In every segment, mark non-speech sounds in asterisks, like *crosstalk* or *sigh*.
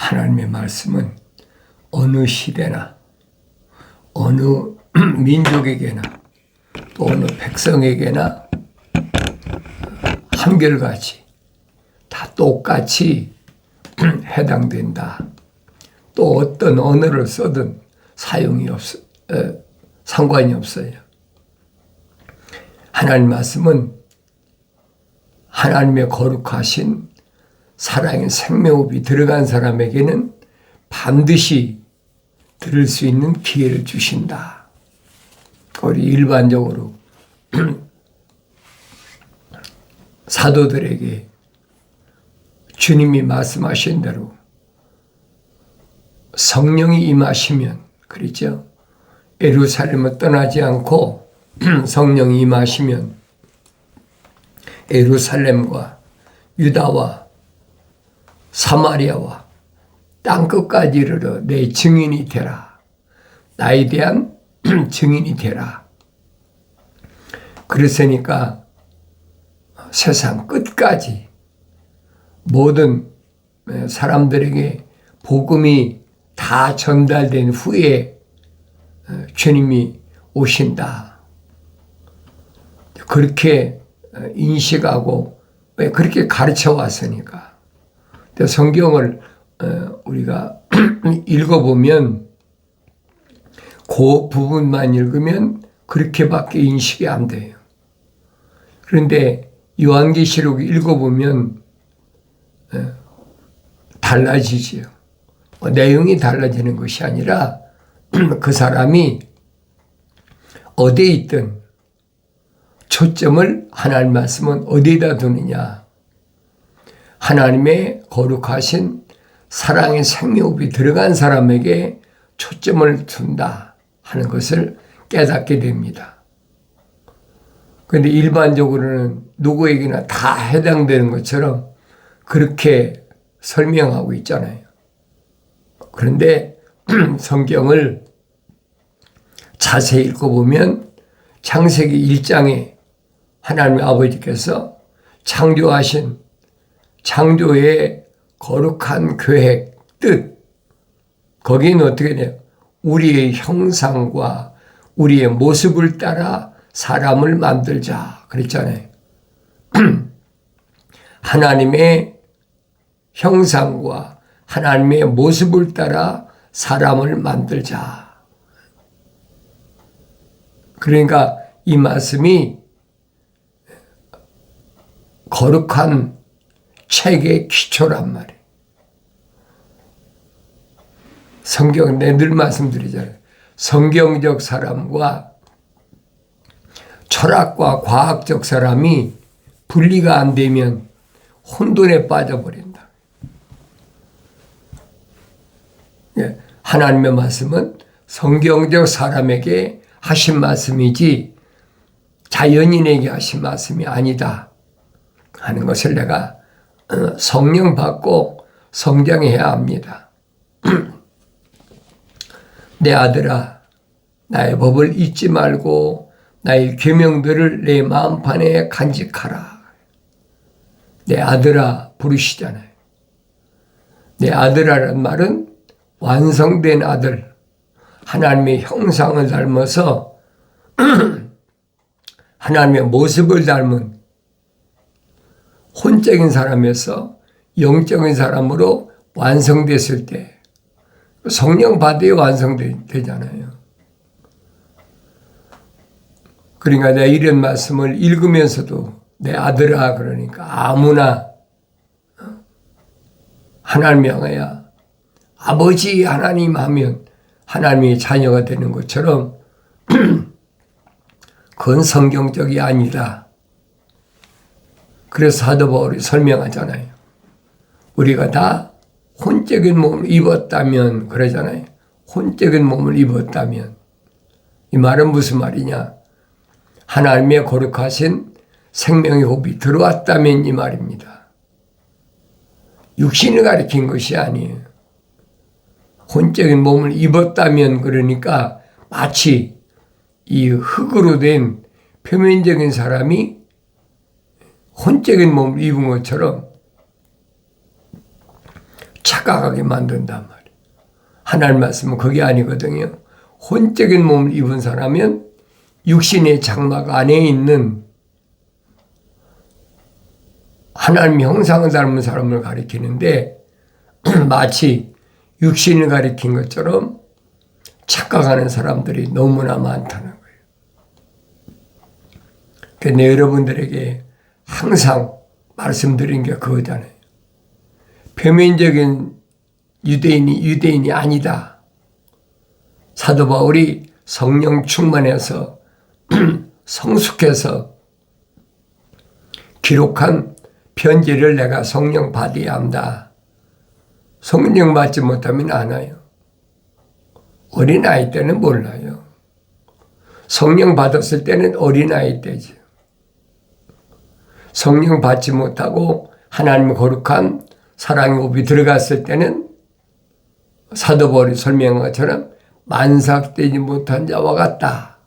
하나님의 말씀은 어느 시대나 어느 *clears throat* 민족에게나 또 어느 백성에게나 한결같이 다 똑같이 *clears throat* 해당된다. 또 어떤 언어를 써든 사용이 없, 어, 상관이 없어요. 하나님 말씀은 하나님의 거룩하신 사랑의 생명호흡이 들어간 사람에게는 반드시 들을 수 있는 기회를 주신다. 우리 일반적으로 *clears throat* 사도들에게 주님이 말씀하신 대로 성령이 임하시면 그렇죠. 에루살렘을 떠나지 않고 *clears throat* 성령이 임하시면 에루살렘과 유다와 사마리아와 땅 끝까지 이르러 내 증인이 되라. 나에 대한 *clears throat* 증인이 되라. 그랬으니까 세상 끝까지 모든 사람들에게 복음이 다 전달된 후에 어, 주님이 오신다. 그렇게 어, 인식하고 왜 그렇게 가르쳐 왔으니까. 성경을 어, 우리가 *clears throat* 읽어보면 그 부분만 읽으면 그렇게밖에 인식이 안 돼요. 그런데 요한계시록 읽어보면 달라지지요. 뭐 내용이 달라지는 것이 아니라 *clears throat* 그 사람이 어디에 있든 초점을 하나님 말씀은 어디에다 두느냐. 하나님의 거룩하신 사랑의 생명이 들어간 사람에게 초점을 둔다 하는 것을 깨닫게 됩니다. 그런데 일반적으로는 누구에게나 다 해당되는 것처럼 그렇게 설명하고 있잖아요. 그런데 *clears throat* 성경을 자세히 읽어보면 창세기 1장에 하나님 아버지께서 창조하신 창조의 거룩한 계획, 뜻, 거기는 어떻게 돼요? 우리의 형상과 우리의 모습을 따라 사람을 만들자. 그랬잖아요. *clears throat* 하나님의 형상과 하나님의 모습을 따라 사람을 만들자. 그러니까 이 말씀이 거룩한 책의 기초란 말이에요. 성경, 내늘 말씀드리잖아요. 성경적 사람과 철학과 과학적 사람이 분리가 안 되면 혼돈에 빠져버린다. 예, 하나님의 말씀은 성경적 사람에게 하신 말씀이지 자연인에게 하신 말씀이 아니다 하는 것을 내가 어, 성령 받고 성장해야 합니다. *clears throat* 내 아들아 나의 법을 잊지 말고 나의 계명들을 내 마음판에 간직하라. 내 아들아 부르시잖아요. 내 아들아라는 말은 완성된 아들, 하나님의 형상을 닮아서 *clears throat* 하나님의 모습을 닮은 혼적인 사람에서 영적인 사람으로 완성됐을 때 성령 받아야 완성되잖아요. 그러니까 내가 이런 말씀을 읽으면서도 내 아들아 그러니까 아무나 하나님 향하여 아버지 하나님 하면 하나님의 자녀가 되는 것처럼 *clears throat* 그건 성경적이 아니다. 그래서 사도 바울이 설명하잖아요. 우리가 다 혼적인 몸을 입었다면 그러잖아요. 혼적인 몸을 입었다면 이 말은 무슨 말이냐? 하나님의 거룩하신 생명의 호흡이 들어왔다면 이 말입니다. 육신을 가리킨 것이 아니에요. 혼적인 몸을 입었다면 그러니까 마치 이 흙으로 된 표면적인 사람이 혼적인 몸을 입은 것처럼 착각하게 만든단 말이에요. 하나님 말씀은 그게 아니거든요. 혼적인 몸을 입은 사람은 육신의 장막 안에 있는 하나님 형상을 닮은 사람을 가리키는데 *clears throat* 마치 육신을 가리킨 것처럼 착각하는 사람들이 너무나 많다는 거예요. 근데 여러분들에게 항상 말씀드린 게 그거잖아요. 표면적인 유대인이 유대인이 아니다. 사도 바울이 성령 충만해서 *clears throat* 성숙해서 기록한 편지를 내가 성령 받아야 한다. 성령 받지 못하면 안 와요. 어린아이 때는 몰라요. 성령 받았을 때는 어린아이 때죠. 성령 받지 못하고 하나님 거룩한 사랑의 옵이 들어갔을 때는 사도 바울이 설명한 것처럼 만삭되지 못한 자와 같다.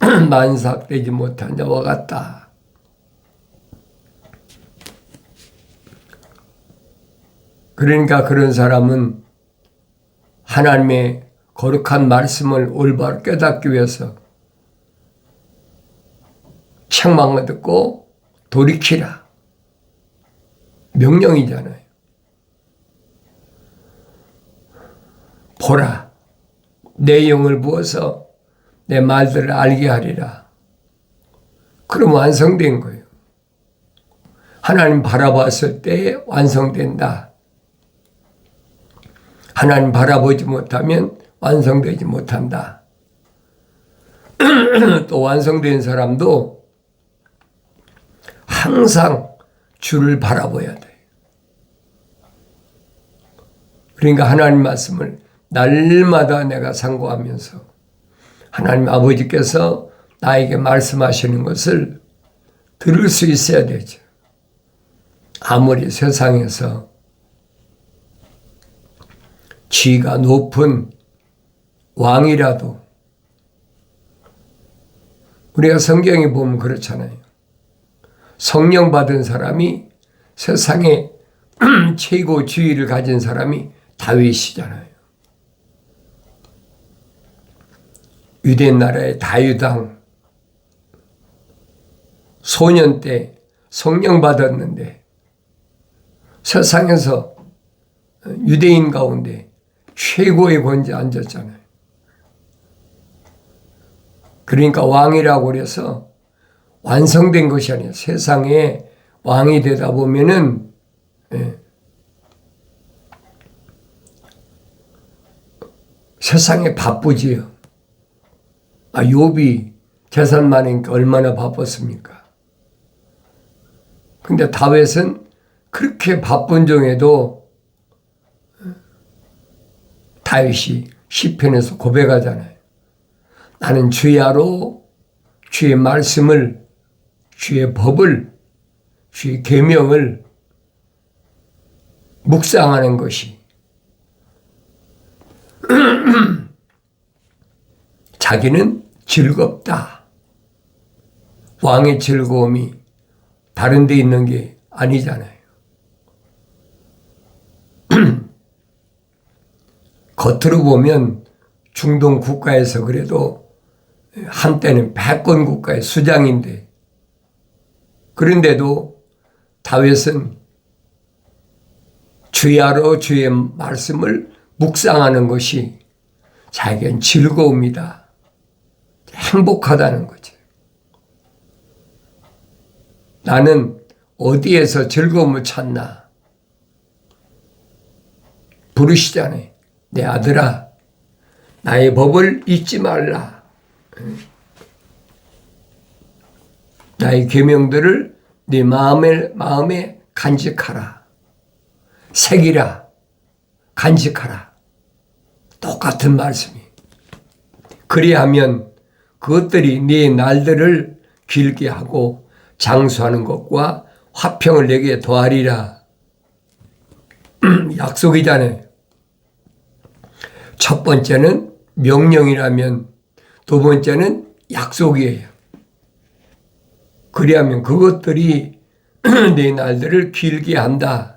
*clears throat* 만삭되지 못한 자와 같다. 그러니까 그런 사람은 하나님의 거룩한 말씀을 올바로 깨닫기 위해서 책망을 듣고 돌이키라. 명령이잖아요. 보라. 내 영을 부어서 내 말들을 알게 하리라. 그럼 완성된 거예요. 하나님 바라봤을 때 완성된다. 하나님 바라보지 못하면 완성되지 못한다. *clears throat* 또 완성된 사람도 항상 주를 바라봐야 돼. 그러니까 하나님 말씀을 날마다 내가 상고하면서 하나님 아버지께서 나에게 말씀하시는 것을 들을 수 있어야 되죠. 아무리 세상에서 지가 높은 왕이라도 우리가 성경에 보면 그렇잖아요. 성령 받은 사람이 세상에 *clears throat* 최고 지위를 가진 사람이 다윗이잖아요. 유대 나라의 다유당 소년 때 성령 받았는데 세상에서 유대인 가운데 최고의 권좌에 앉았잖아요. 그러니까 왕이라고 그래서 완성된 것이 아니에요. 세상에 왕이 되다 보면은 예. 세상에 바쁘지요. 아, 욥이 재산 많으니까 얼마나 바빴습니까? 근데 다윗은 그렇게 바쁜 중에도 다윗이 시편에서 고백하잖아요. 나는 주야로 주의 말씀을 주의 법을 주의 계명을 묵상하는 것이 *clears throat* 자기는 즐겁다. 왕의 즐거움이 다른 데 있는 게 아니잖아요. *clears throat* 겉으로 보면 중동 국가에서 그래도 한때는 패권 국가의 수장인데 그런데도 다윗은 주야로 주의 말씀을 묵상하는 것이 자기는 즐거움이다. 행복하다는 거죠. 나는 어디에서 즐거움을 찾나? 부르시잖아요. 내 아들아, 나의 법을 잊지 말라. 나의 계명들을 네 마음에 마음에 간직하라. 새기라. 간직하라. 똑같은 말씀이. 그리하면 그것들이 네 날들을 길게 하고 장수하는 것과 화평을 내게 더하리라. 약속이잖아요. 첫 번째는 명령이라면 두 번째는 약속이에요. 그리하면 그것들이 *clears throat* 내 날들을 길게 한다.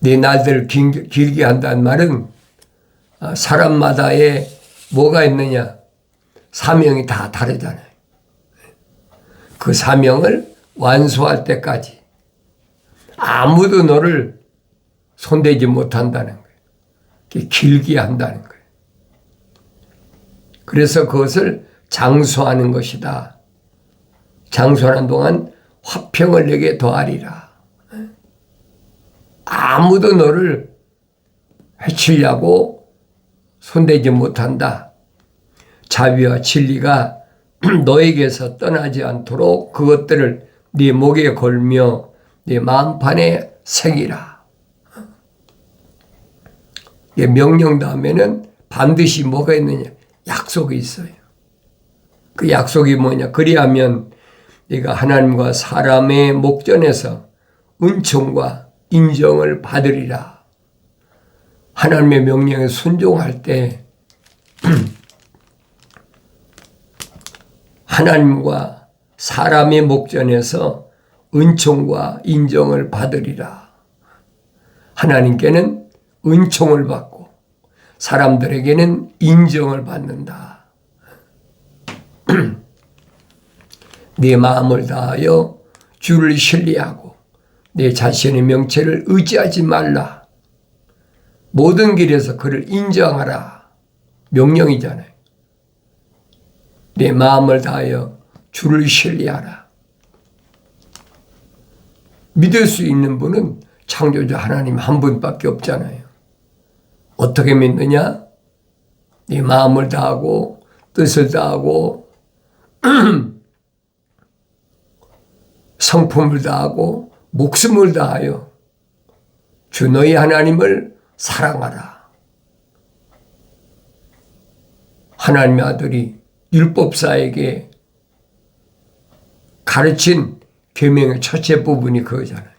네 날들 긴, 길게 한다는 말은 아, 사람마다의 뭐가 있느냐 사명이 다 다르잖아요. 그 사명을 완수할 때까지 아무도 너를 손대지 못한다는 거예요. 길게 한다는 거예요. 그래서 그것을 장수하는 것이다. 장수하는 동안 화평을 내게 더하리라. 아무도 너를 해치려고 손대지 못한다. 자비와 진리가 *clears throat* 너에게서 떠나지 않도록 그것들을 네 목에 걸며 네 마음판에 새기라. 명령 다음에는 반드시 뭐가 있느냐? 약속이 있어요. 그 약속이 뭐냐? 그리하면 네가 하나님과 사람의 목전에서 은총과 인정을 받으리라. 하나님의 명령에 순종할 때 *clears throat* 하나님과 사람의 목전에서 은총과 인정을 받으리라. 하나님께는 은총을 받고 사람들에게는 인정을 받는다. *clears throat* 네 마음을 다하여 주를 신뢰하고 내 자신의 명체를 의지하지 말라. 모든 길에서 그를 인정하라. 명령이잖아요. 내 마음을 다하여 주를 신뢰하라. 믿을 수 있는 분은 창조자 하나님 한 분밖에 없잖아요. 어떻게 믿느냐? 네 마음을 다하고 뜻을 다하고 *clears throat* 성품을 다하고 목숨을 다하여 주 너희 하나님을 사랑하라. 하나님의 아들이 율법사에게 가르친 계명의 첫째 부분이 그거잖아요.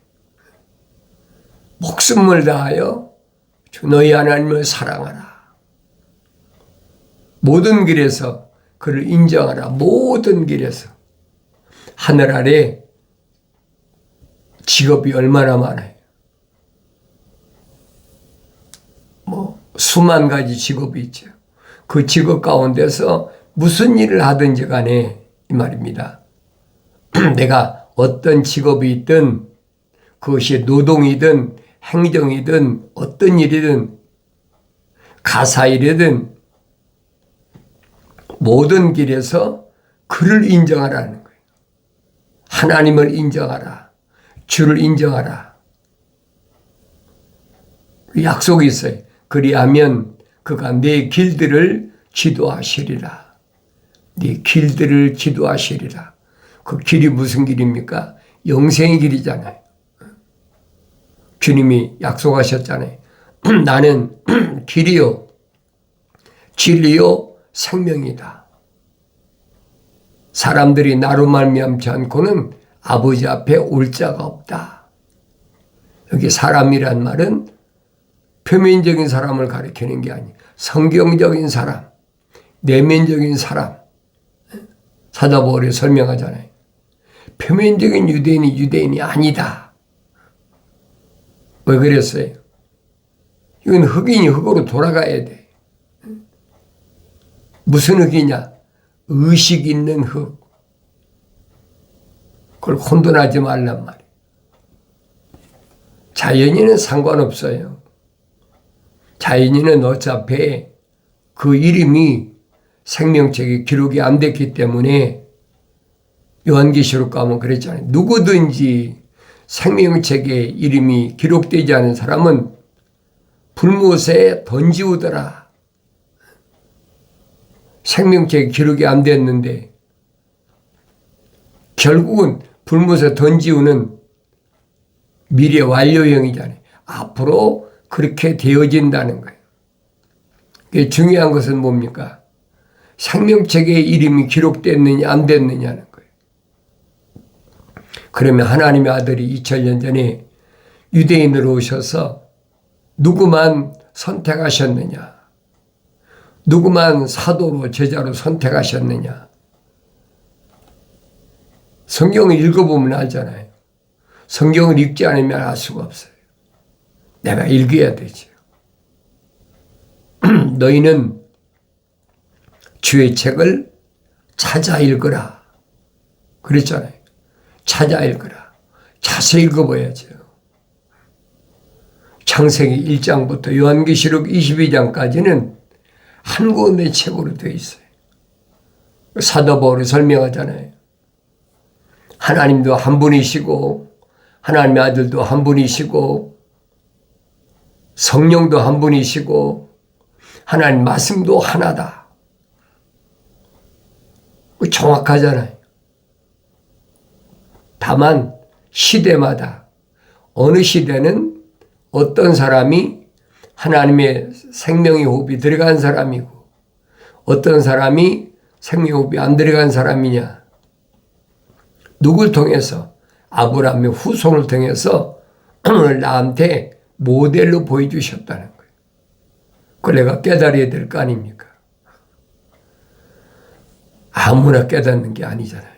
목숨을 다하여 주 너희 하나님을 사랑하라. 모든 길에서 그를 인정하라. 모든 길에서. 하늘 아래 직업이 얼마나 많아요. 뭐 수만 가지 직업이 있죠. 그 직업 가운데서 무슨 일을 하든지 간에 이 말입니다. *clears throat* 내가 어떤 직업이 있든 그것이 노동이든 행정이든 어떤 일이든 가사일이든 모든 길에서 그를 인정하라는 거예요. 하나님을 인정하라. 주를 인정하라. 약속이 있어요. 그리하면 그가 내 길들을 지도하시리라. 네 길들을 지도하시리라. 그 길이 무슨 길입니까? 영생의 길이잖아요. 주님이 약속하셨잖아요. *clears throat* 나는 *clears throat* 길이요, 진리요, 생명이다. 사람들이 나로 말미암지 않고는 아버지 앞에 올 자가 없다. 여기 사람이란 말은 표면적인 사람을 가리키는 게 아니, 성경적인 사람, 내면적인 사람. 사도바울이 설명하잖아요. 표면적인 유대인이 유대인이 아니다. 왜 그랬어요? 이건 흑인이 흑으로 돌아가야 돼. 무슨 흑이냐? 의식 있는 흑. 그걸 혼돈하지 말란 말이에요. 자연인은 상관없어요. 자연인은 어차피 그 이름이 생명책에 기록이 안 됐기 때문에 요한계시록 가면 그랬잖아요. 누구든지 생명책에 이름이 기록되지 않은 사람은 불못에 던지우더라. 생명책에 기록이 안 됐는데 결국은 불못에 던지우는 미래 완료형이잖아요. 앞으로 그렇게 되어진다는 거예요. 중요한 것은 뭡니까? 생명책에 이름이 기록됐느냐 안 됐느냐는 거예요. 그러면 하나님의 아들이 2000년 전에 유대인으로 오셔서 누구만 선택하셨느냐? 누구만 사도로 제자로 선택하셨느냐? 성경을 읽어보면 알잖아요. 성경을 읽지 않으면 알 수가 없어요. 내가 읽어야 되지. *clears throat* 너희는 주의 책을 찾아 읽어라. 그랬잖아요. 찾아 읽어라. 자세히 읽어봐야죠. 창세기 1장부터 요한계시록 22장까지는 한 권의 책으로 되어 있어요. 사도 바울이 설명하잖아요. 하나님도 한 분이시고 하나님의 아들도 한 분이시고 성령도 한 분이시고 하나님 말씀도 하나다. 정확하잖아요. 다만 시대마다 어느 시대는 어떤 사람이 하나님의 생명의 호흡이 들어간 사람이고 어떤 사람이 생명의 호흡이 안 들어간 사람이냐 누굴 통해서 아브라함의 후손을 통해서 *clears throat* 나한테 모델로 보여주셨다는 거예요. 그걸 내가 깨달아야 될 거 아닙니까? 아무나 깨닫는 게 아니잖아요.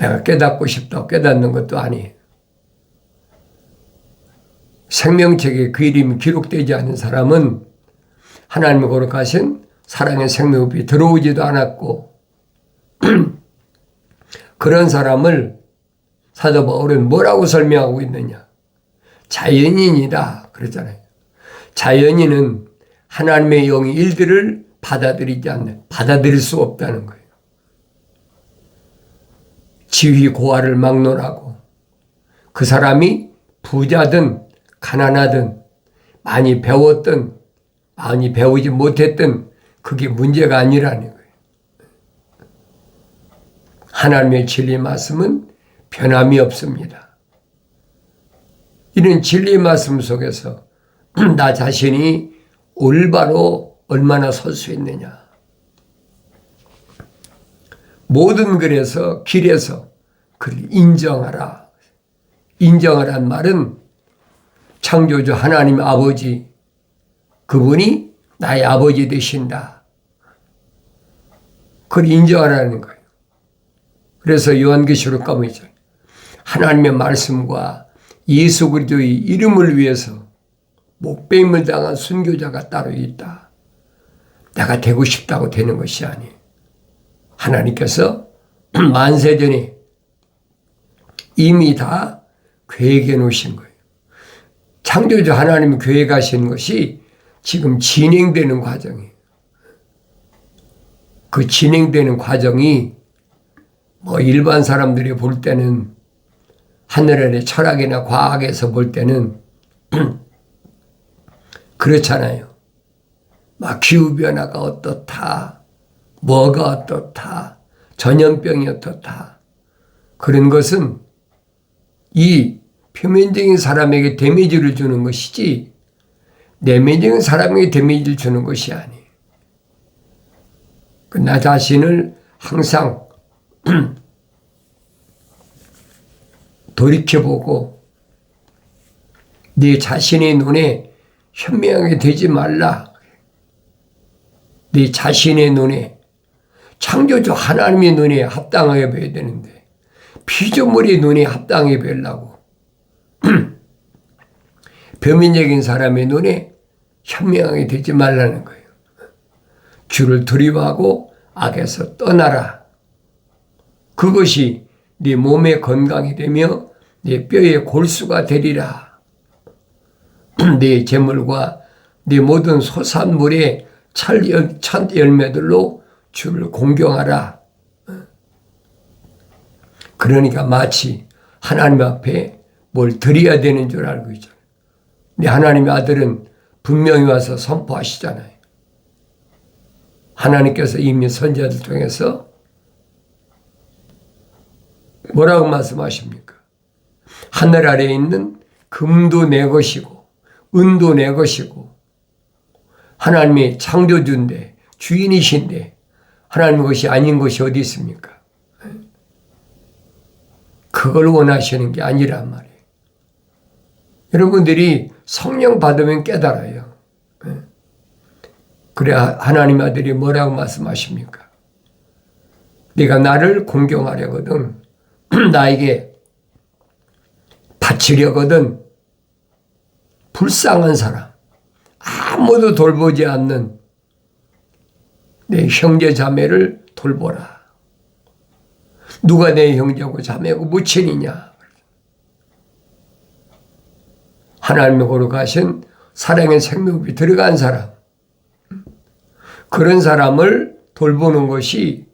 내가 깨닫고 싶다고 깨닫는 것도 아니에요. 생명책에 그 이름이 기록되지 않은 사람은 하나님의 거룩하신 사랑의 생명이 들어오지도 않았고 *clears throat* 그런 사람을 사도 바울은 뭐라고 설명하고 있느냐? 자연인이다 그러잖아요. 자연인은 하나님의 영의 일들을 받아들이지 않는 받아들일 수 없다는 거예요. 지위 고하를 막론하고 그 사람이 부자든 가난하든 많이 배웠든 많이 배우지 못했든 그게 문제가 아니라는 거예요. 하나님의 진리 말씀은 변함이 없습니다. 이런 진리 말씀 속에서 *clears throat* 나 자신이 올바로 얼마나 설 수 있느냐. 모든 글에서 길에서 그를 인정하라. 인정하란 말은 창조주 하나님 아버지 그분이 나의 아버지 되신다. 그걸 인정하라는 거예요. 그래서 요한계시록 가면 있 하나님의 말씀과 예수 그리스도의 이름을 위해서 목배임을 당한 순교자가 따로 있다. 내가 되고 싶다고 되는 것이 아니에요. 하나님께서 *clears throat* 만세 전에 이미 다 계획해 놓으신 거예요. 창조주 하나님이 계획하신 것이 지금 진행되는 과정이에요. 그 진행되는 과정이 뭐 일반 사람들이 볼 때는 하늘 아래 철학이나 과학에서 볼 때는 *clears throat* 그렇잖아요. 막 기후변화가 어떻다. 뭐가 어떻다. 전염병이 어떻다. 그런 것은 이 표면적인 사람에게 데미지를 주는 것이지 내면적인 사람에게 데미지를 주는 것이 아니에요. 그나 자신을 항상 *clears throat* 돌이켜보고 네 자신의 눈에 현명하게 되지 말라. 네 자신의 눈에 창조주 하나님의 눈에 합당하게 봐야 되는데 피조물의 눈에 합당하게 보려고 *clears throat* 표면적인 사람의 눈에 현명하게 되지 말라는 거예요. 주를 두려워하고 악에서 떠나라. 그것이 네 몸의 건강이 되며 네 뼈의 골수가 되리라. *clears throat* 네 재물과 네 모든 소산물의 첫 열매들로 주를 공경하라. 그러니까 마치 하나님 앞에 뭘 드려야 되는 줄 알고 있잖아요. 근데 하나님의 아들은 분명히 와서 선포하시잖아요. 하나님께서 이미 선자들 통해서 뭐라고 말씀하십니까? 하늘 아래에 있는 금도 내 것이고 은도 내 것이고 하나님의 창조주인데 주인이신데 하나님의 것이 아닌 것이 어디 있습니까? 그걸 원하시는 게 아니란 말이에요. 여러분들이 성령 받으면 깨달아요. 그래 하나님 아들이 뭐라고 말씀하십니까? 네가 나를 공경하려거든 *clears throat* 나에게 바치려거든 불쌍한 사람, 아무도 돌보지 않는 내 형제 자매를 돌보라. 누가 내 형제고 자매고 무친이냐? 하나님의 거룩하신 사랑의 생명이 들어간 사람. 그런 사람을 돌보는 것이,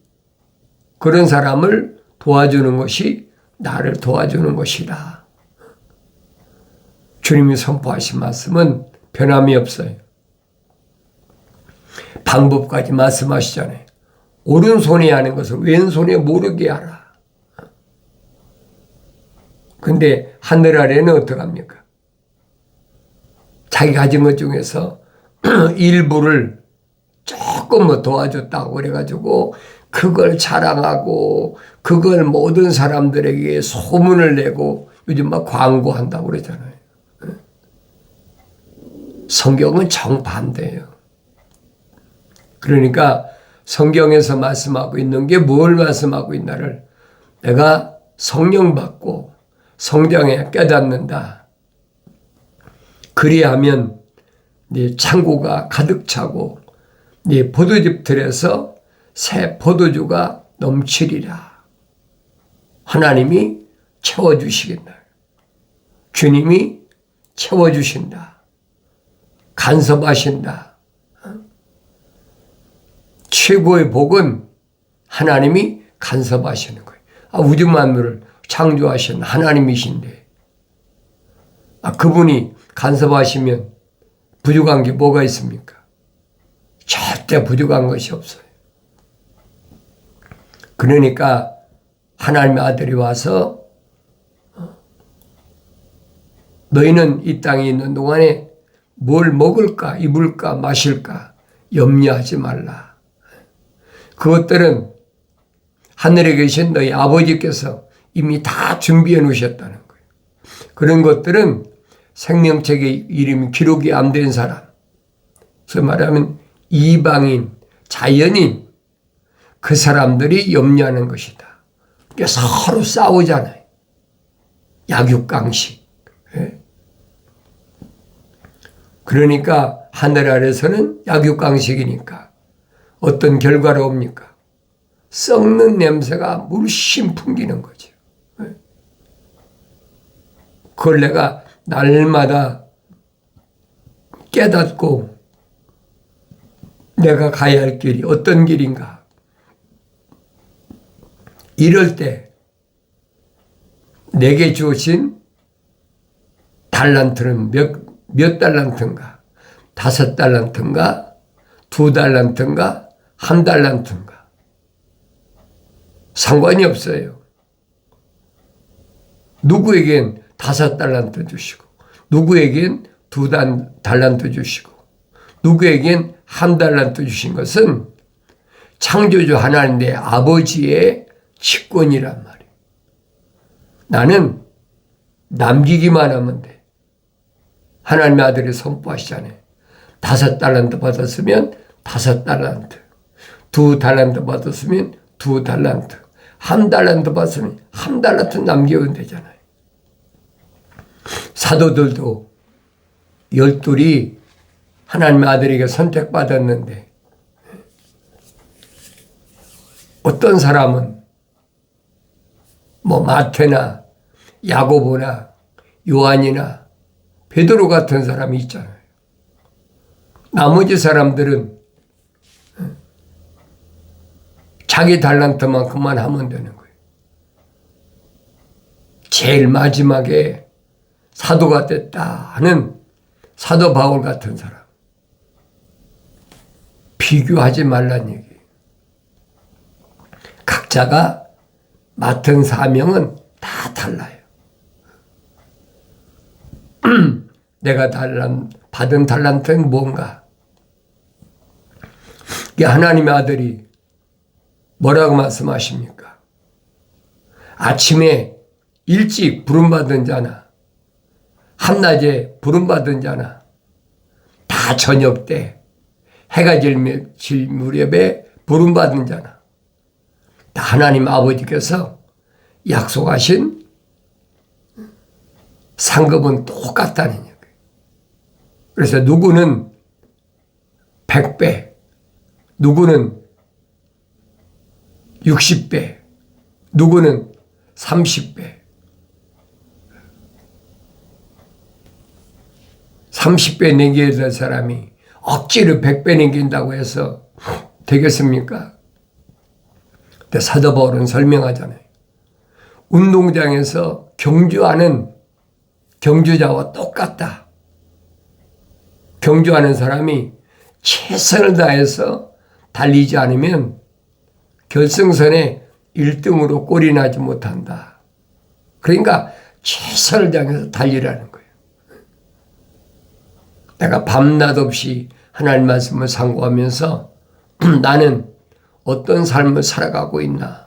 그런 사람을 도와주는 것이 나를 도와주는 것이다. 주님이 선포하신 말씀은 변함이 없어요. 방법까지 말씀하시잖아요. 오른손에 하는 것을 왼손에 모르게 하라. 근데 하늘 아래는 어떡합니까? 자기 가진 것 중에서 *clears throat* 일부를 조금 뭐 도와줬다고 그래가지고 그걸 자랑하고 그걸 모든 사람들에게 소문을 내고 요즘 막 광고한다고 그러잖아요. 성경은 정반대예요. 그러니까 성경에서 말씀하고 있는 게 뭘 말씀하고 있나를 내가 성령 받고 성경에 깨닫는다. 그리하면 네 창고가 가득 차고 네 포도즙 틀에서 새 포도주가 넘치리라. 하나님이 채워주시겠다. 주님이 채워주신다. 간섭하신다. 최고의 복은 하나님이 간섭하시는 거예요. 아, 우주 만물을 창조하신 하나님이신데, 아, 그분이 간섭하시면 부족한 게 뭐가 있습니까? 절대 부족한 것이 없어요. 그러니까 하나님의 아들이 와서 어, 너희는 이 땅에 있는 동안에 뭘 먹을까, 입을까, 마실까 염려하지 말라. 그것들은 하늘에 계신 너희 아버지께서 이미 다 준비해 놓으셨다는 거예요. 그런 것들은 생명책의 이름이 기록이 안 된 사람. 그래서 말하면 이방인, 자연인, 그 사람들이 염려하는 것이다. 그러니까 서로 싸우잖아요. 약육강식. 예? 그러니까 하늘 아래서는 약육강식이니까 어떤 결과로 옵니까? 썩는 냄새가 물씬 풍기는 거죠. 예? 그걸 내가 날마다 깨닫고 내가 가야 할 길이 어떤 길인가. 이럴 때 내게 주어진 달란트는 몇, 몇 달란트인가? 다섯 달란트인가? 두 달란트인가? 한 달란트인가? 상관이 없어요. 누구에겐 다섯 달란트 주시고, 누구에겐 두 달란트 주시고, 누구에겐 한 달란트 주신 것은 창조주 하나님 내 아버지의 직권이란 말이에요. 나는 남기기만 하면 돼. 하나님의 아들이 선포하시잖아요. 다섯 달란트 받았으면 다섯 달란트. 두 달란트 받았으면 두 달란트. 한 달란트 받았으면 한 달란트 남기면 되잖아요. 사도들도 열둘이 하나님의 아들에게 선택받았는데 어떤 사람은 뭐 마태나 야고보나 요한이나 베드로 같은 사람이 있잖아요. 나머지 사람들은 자기 달란트만큼만 하면 되는 거예요. 제일 마지막에 사도가 됐다 하는 사도 바울 같은 사람. 비교하지 말란 얘기. 각자가 맡은 사명은 다 달라요. *clears throat* 내가 달란, 받은 달란트는 뭔가? 하나님의 아들이 뭐라고 말씀하십니까? 아침에 일찍 부름받은 자나, 한낮에 부름받은 자나, 다 저녁 때 해가 질 무렵에 부름받은 자나, 다 하나님 아버지께서 약속하신 상급은 똑같다는 얘기예요. 그래서 누구는 100배, 누구는 60배, 누구는 30배. 30배 내기에 될 사람이 억지로 100배 내긴다고 해서 되겠습니까? 근데 사도 바울은 설명하잖아요. 운동장에서 경주하는 경주자와 똑같다. 경주하는 사람이 최선을 다해서 달리지 않으면 결승선에 1등으로 꼴이 나지 못한다. 그러니까 최선을 다해서 달리라는 거예요. 내가 밤낮 없이 하나님 말씀을 상고하면서 *clears throat* 나는 어떤 삶을 살아가고 있나.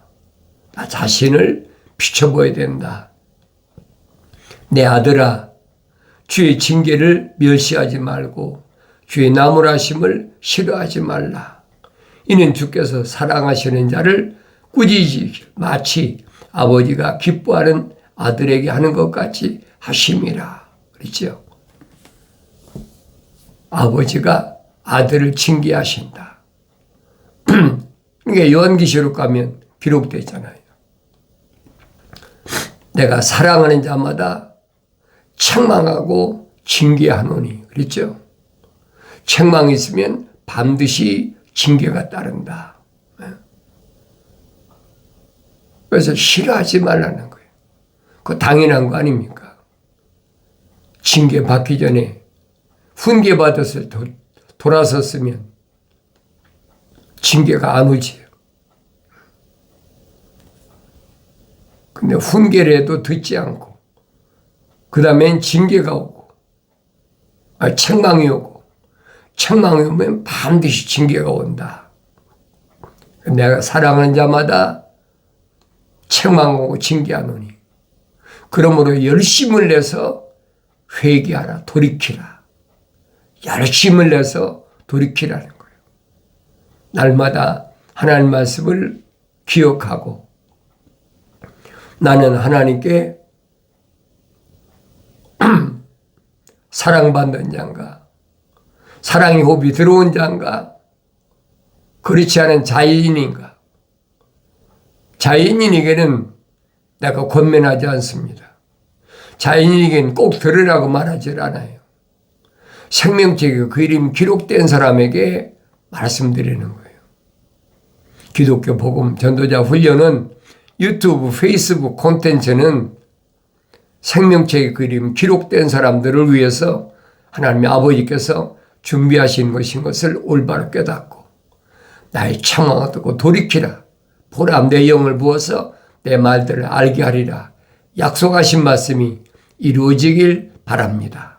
나 자신을 비춰보아야 된다. 내 아들아, 주의 징계를 멸시하지 말고 주의 나무라심을 싫어하지 말라. 이는 주께서 사랑하시는 자를 꾸짖으시 마치 아버지가 기뻐하는 아들에게 하는 것 같이 하심이라. 그렇죠? 아버지가 아들을 징계하신다. 그러니까 요한기시록 가면 기록되잖아요. 내가 사랑하는 자마다 책망하고 징계하노니 그랬죠? 책망이 있으면 반드시 징계가 따른다. 그래서 싫어하지 말라는 거예요. 그 당연한 거 아닙니까? 징계 받기 전에 훈계 받았을 때 돌아섰으면 징계가 안 오지. 근데 훈계를 해도 듣지 않고 그 다음엔 징계가 오고 아, 책망이 오고 책망이 오면 반드시 징계가 온다. 내가 사랑하는 자마다 책망하고 징계하노니 그러므로 열심을 내서 회개하라 돌이키라 열심을 내서 돌이키라는 거예요. 날마다 하나님 말씀을 기억하고 나는 하나님께 *clears throat* 사랑받는 자인가 사랑의 호흡이 들어온 자인가 그렇지 않은 자인인가 자인인에게는 내가 권면하지 않습니다. 자인에게는 꼭 들으라고 말하지 않아요. 생명책의 그 이름 기록된 사람에게 말씀드리는 거예요. 기독교 복음 전도자 훈련은 유튜브, 페이스북 콘텐츠는 생명책의 그림 기록된 사람들을 위해서 하나님의 아버지께서 준비하신 것인 것을 올바로 깨닫고 나의 청망을 듣고 돌이키라. 보람 내 영을 부어서 내 말들을 알게 하리라. 약속하신 말씀이 이루어지길 바랍니다.